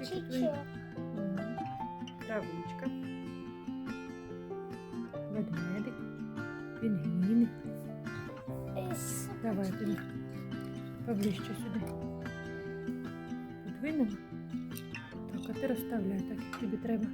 Чичок. Травичка. Ведмедик. Пінгвіни. Давайте Давай тобі поближче сюди. Подвинемо. Так, а ти розставляй так, як тобі треба.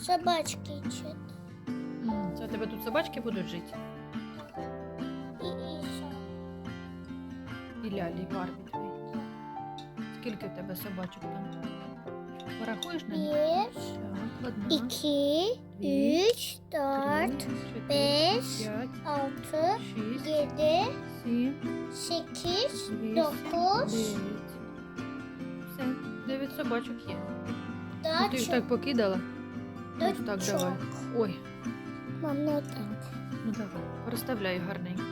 Собачки чит. Це у тебе тут собачки будуть жити? І Іша. І лялі, і Барбі твої. Скільки в тебе собачок там? Порахуєш на них? Bir, Так, одна, iki, Дві, üç, dört, три, чотири, п'ять, altı, шість, yedi, сім, sekiz, вісім, dokuz, дев'ять. Все, дев'ять собачок є. Ну, daha ти їх çok. так покидала? Ну, так, давай. Ой, Мама, так. ну давай, розставляй гарненько.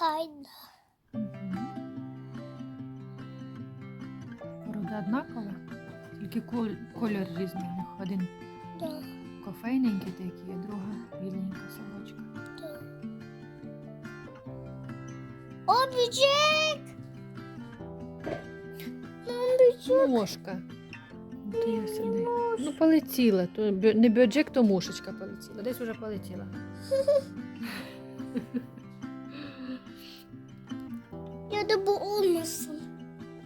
Aynı. Порода однакова, тільки кол- колір різний у них. Один Да, кофейненький такий, а друга біленька собачка. böcek. Мошка. Ти її сюди. Ну, полетіла. То не бьоджек, то мушечка полетіла. Десь уже полетіла. Da bu olmasın.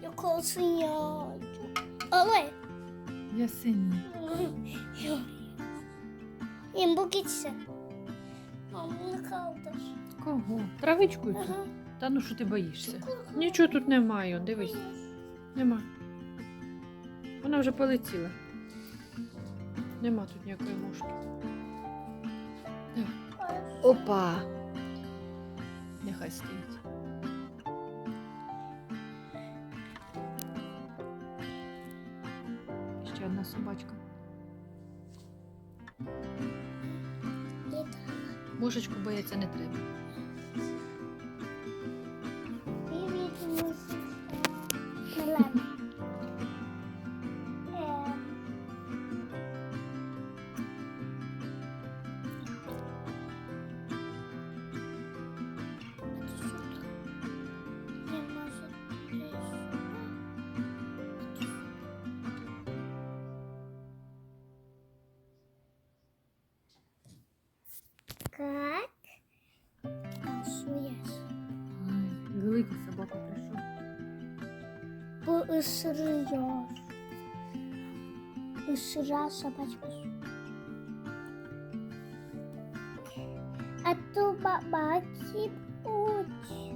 Yok olsun ya. Ama Ясені. Yem bu gitsin. Kaldır. Кого? Травичкою тут? Aha. Та ну що ти боїшся? Нічого тут немає, дивись. Нема. Вона вже полетіла. Нема тут ніякої мушки. Опа! Нехай стоїть. Мушечку бояться не треба. Isırıyor. Isıran собачка. А то бабаки учат.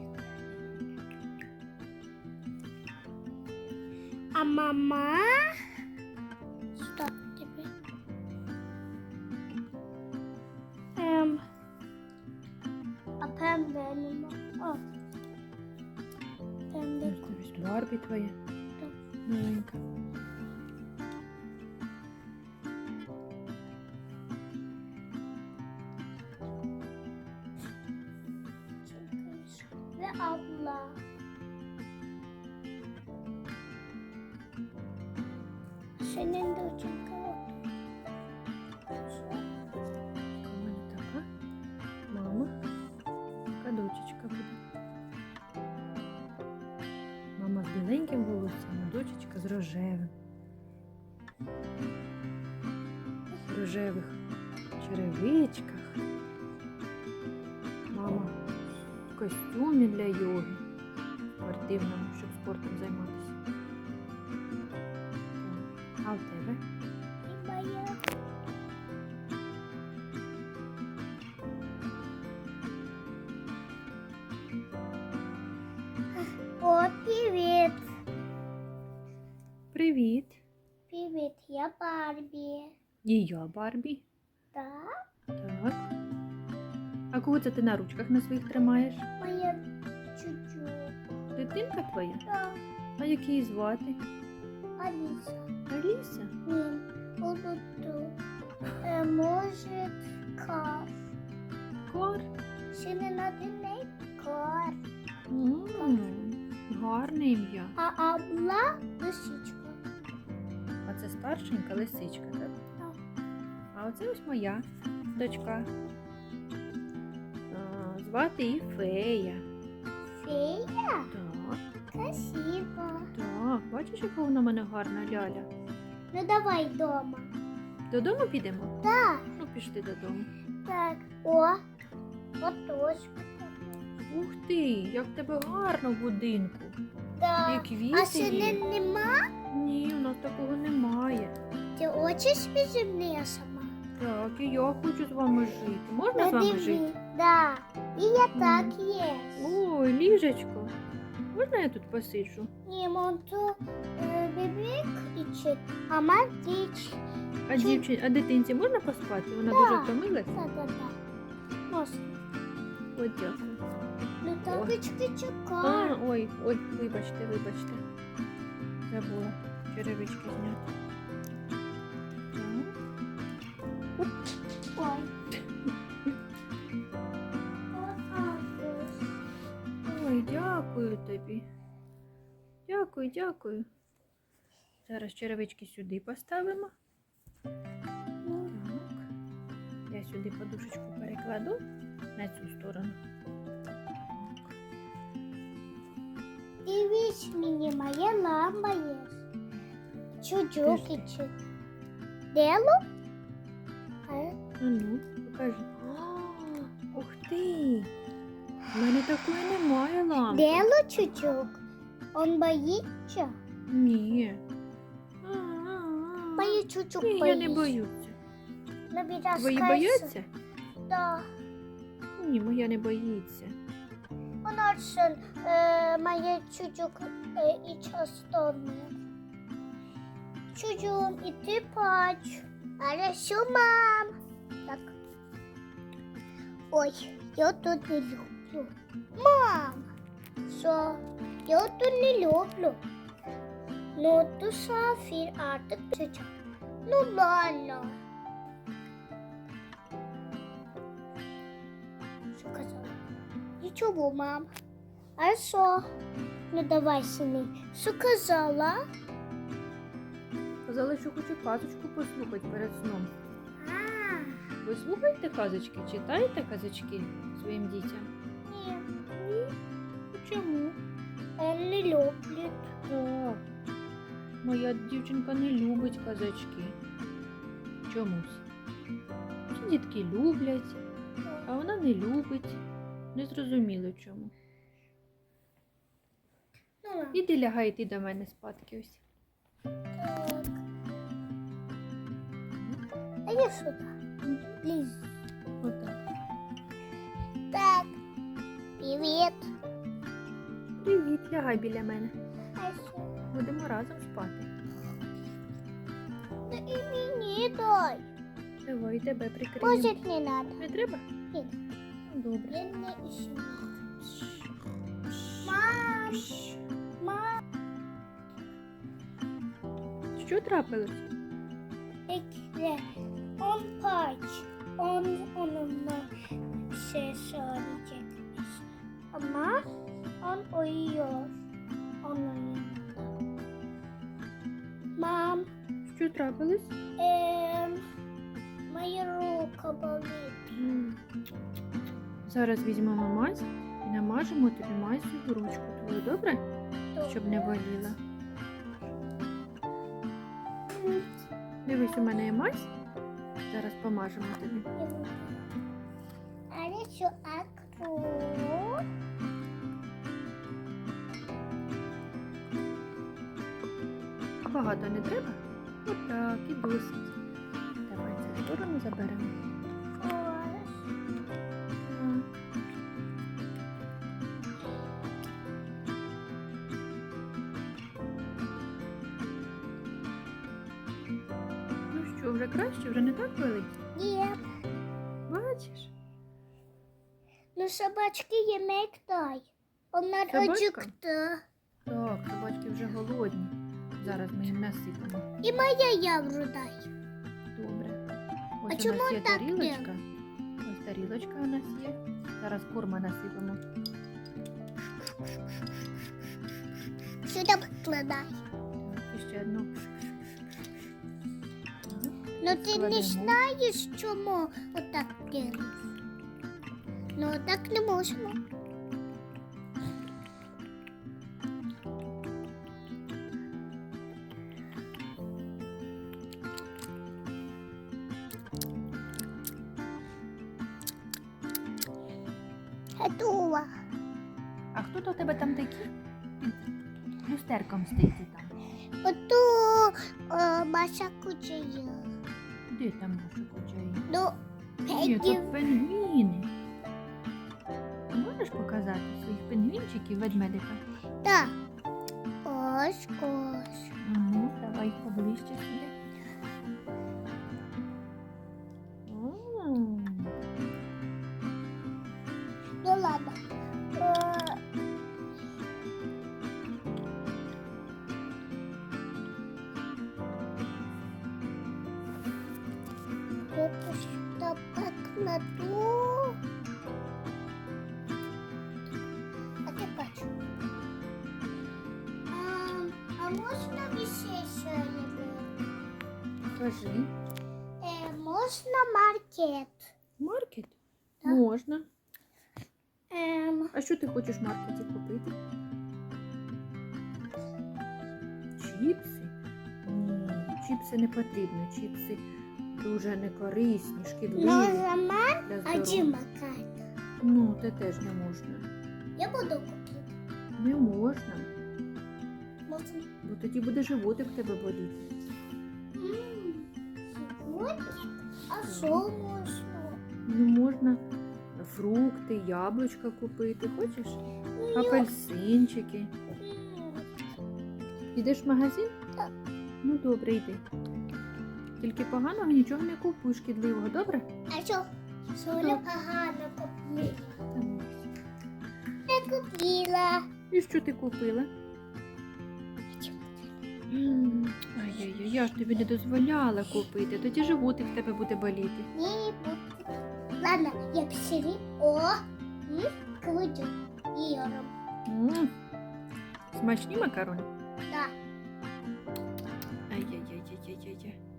А мама... Что тебе? Эм... А пембе нема. О. Пембе. Ось тобі Барбі Ve abla. Senin de така. Мама. Така дочечка буде. Мама з біленьким волоссям, а дочечка з рожевим. В рожевих черевичках. Мама костюмі для йоги. Спортивному, щоб спортом займатися. А в тебе? О, привет. Привіт! Привет, я Барби. І я Барбі. Так. Так. А кого це ти на ручках на своїх тримаєш? Моя чуть-чуть. Дитинка твоя? Так. А як її звати? Алиса. Аліса? Ні. Будуть е, може кар. Кор? Ще не на день кар. М, Гарне ім'я. А абла лисичка. А це старшенька лисичка, так? Так. А оце ось моя дочка. Звати її Фея. Фея. Так, Красиво. так. Бачиш, яка вона в мене гарна ляля. Ну давай дома. Додому підемо? Так. Ну, пішли додому. Так. О. Оточка. Ух ти, як в тебе гарно в будинку. Так. квіти А ще є. не, нема? Ні, у нас такого немає. Ти хочеш зі мною сама? Так, і я хочу з вами жити. Можна з вами жити? Да. І я так є. Ой, ліжечко. Можна я тут посиджу? Ні, монту е, бебек і чит. А мантич. А Чи- дівчин, а дитинці можна поспати? Вона Да. дуже втомилась? Та-та-та. Можна. Ой, дякую. Ну табочки А, чекай. ой, ой, вибачте, вибачте. Забула черевички зняти. Дякую, дякую. Зараз черевички сюди поставимо. Ну. Я сюди подушечку перекладу на цю сторону. Дивись мені, моя ламба є. Подожди. чи. Дело? А, ну, покажи. Ух ти! У мене такої немає лампи. Дело чучук. Он боїться? Ні. А-а-а. Чучук Ні, я не боюся. Твої бояться? Да. Ні, моя не боїться. Вона ж е, моє чучук е, і часто Чучук, і ти пач. Але що, мам? Так. Ой, я тут не люблю. Мам! Люблю. Ну, то сафір, а ти чучук. Ну, ладно. Що казала? Нічого, мам. А що? Ну давай сини. Що казала? Казала, що хочу казочку послухати перед сном. А, Ви слухаєте казочки? Читаєте казочки своїм дітям? Ні. Чому? он не. Так. Моя дівчинка не любить казочки. Чомусь. Всі дітки люблять, а вона не любить. Не зрозуміло чому. Ну. Іди лягай, йди до мене спадки ось. так. А я сюди. Ліз. Отак. Так. Привіт. Привіт, лягай біля мене. Будемо разом спати. Ну і мені дай. Давай тебе прикриємо. Може, не надо. Не треба? Ні. Ну, Добре. Я не іщу. Мам. Мам. Що трапилось? Ekle. On paç. On onunla şey söyleyecekmiş. Ama on uyuyor. Onun yanında. Mom, Що трапилось? eee, моя рука болить. М. Зараз візьмемо мазь і намажемо тобі мазю в ручку твою, добре? Щоб не боліла. Дивись, у мене є мазь. Зараз помажемо тобі. Але що акру? Багато не треба? Отак, і досить. Давай цю сторону заберемо. Ну що, Вже краще, вже не так болить. Ні. Бачиш? Ну, собачки є мектай. Вона Собачка? Так, собачки вже голодні. Зараз ми їм насипемо. І моя явру дай. Добре. А у чому нас є так тарілочка. Ось тарілочка у нас є. Зараз корма насипемо. Сюди і ще одну. Ну ти не знаєш, чому отак делаєш? Ну так не можна. Стоїть там. Ото о, Маша кучає. Де там наша кучаї? Ну, Ні. Ти Можеш показати своїх пингвінчиків ведмедика? Так. Ось, ось. Ну, давай поближче сюди. Это сюда покладу. А ти бачу. А, а можна висіше Кажи. Е, можна маркет? Маркет? Так. Можна. Ем, А що ти хочеш в маркеті купити? Чіпси? Ні, чіпси не потрібно. Чіпси дуже некорисні, шкідливі можна мар, а чи? Ну, це теж не можна. Я буду купити. Не можна. Можна. Бо тоді буде животик в тебе боліти. М, Сьогодні? А що можна? Ну, можна фрукти, яблучка купити. Хочеш? Ну, Апельсинчики. М, Йдеш в магазин? Так. Ну добре, йди. Тільки поганого нічого не купуй шкідливого, добре? А що? Соля погано купила. Не купила. І що ти купила? Ай-яй-яй, я ж тобі не дозволяла купити, тоді животик в тебе буде боліти. Не буду. Ладно, я псирі. О, крутю. Іром. Смачні макарони? Да. Ай-яй-яй-яй-яй-яй.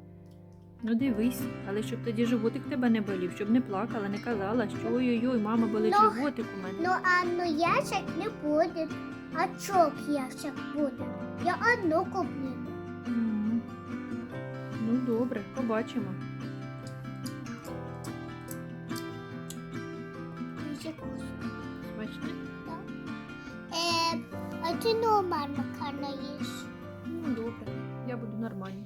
Ну дивись, але щоб тоді животик тебе не болів, щоб не плакала, не казала, що ой-ой-ой, мама болить Ну, животик у мене. Ну, а ну ящик не буде. А чок ящик буде. Я одну куплю. Ну добре, побачимо. Смачне? Е, а ти нормально карна їш? Ну добре, я буду нормальний.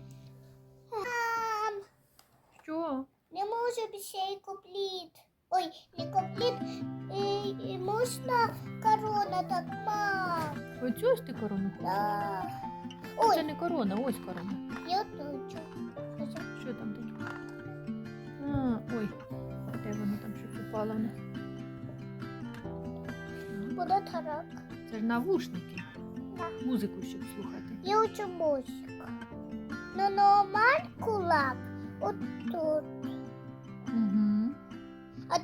Більше і купліт. Ой, не купліт. І, і можна корона так, мам. Оцю ось ти корону хочеш? Да. Це не корона, ось корона. я хочу. Що там таке? А, ой, де воно там щось упало в нас? Буде тарак. Це ж навушники. Да. Музику щоб слухати. Я хочу музику. Ну, нормаль кулак. От тут.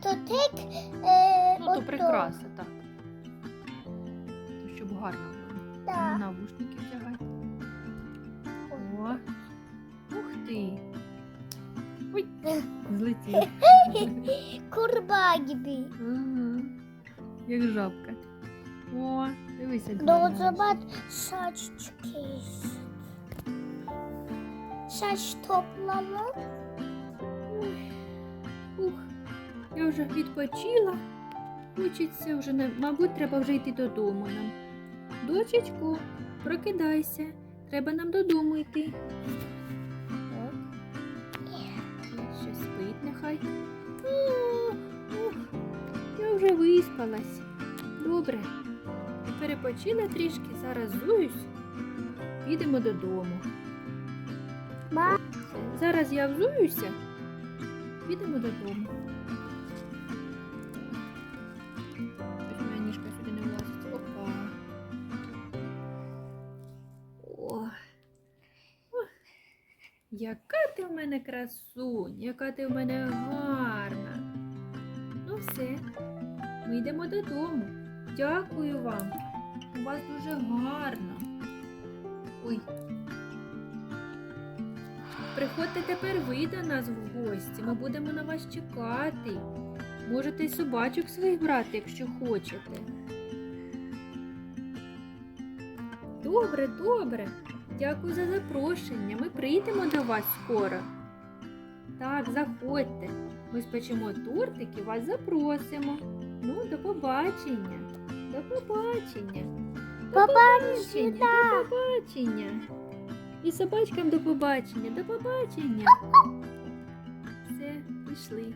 То так. Е, Ну, то ото. прикраса, так. То щоб гарно було. Да. Ну, навушники вдягай. О, ух ти. Ой, злетів. Курбагібі. Ага. Як жабка. О, дивися. Ну, гарно. от забат я вже відпочила. Хочеться вже, мабуть, треба вже йти додому нам. Дочечку, прокидайся. Треба нам додому йти. Так. Ще спить нехай. Ух, ух, я вже виспалась. Добре. Перепочила трішки, зараз зуюсь. Підемо додому. Все. Зараз я взуюся. Підемо додому. Яка ти в мене красунь, яка ти в мене гарна. Ну все, ми йдемо додому. Дякую вам. У вас дуже гарно. Ой. Приходьте тепер ви до нас в гості. Ми будемо на вас чекати. Можете й собачок своїх брати, якщо хочете. Добре, добре. Дякую за запрошення. Ми прийдемо до вас скоро. Так, заходьте. Ми спечемо тортик і вас запросимо. Ну, до побачення. До побачення. До Побачення. До побачення. І собачкам до побачення. До побачення. Все, пішли.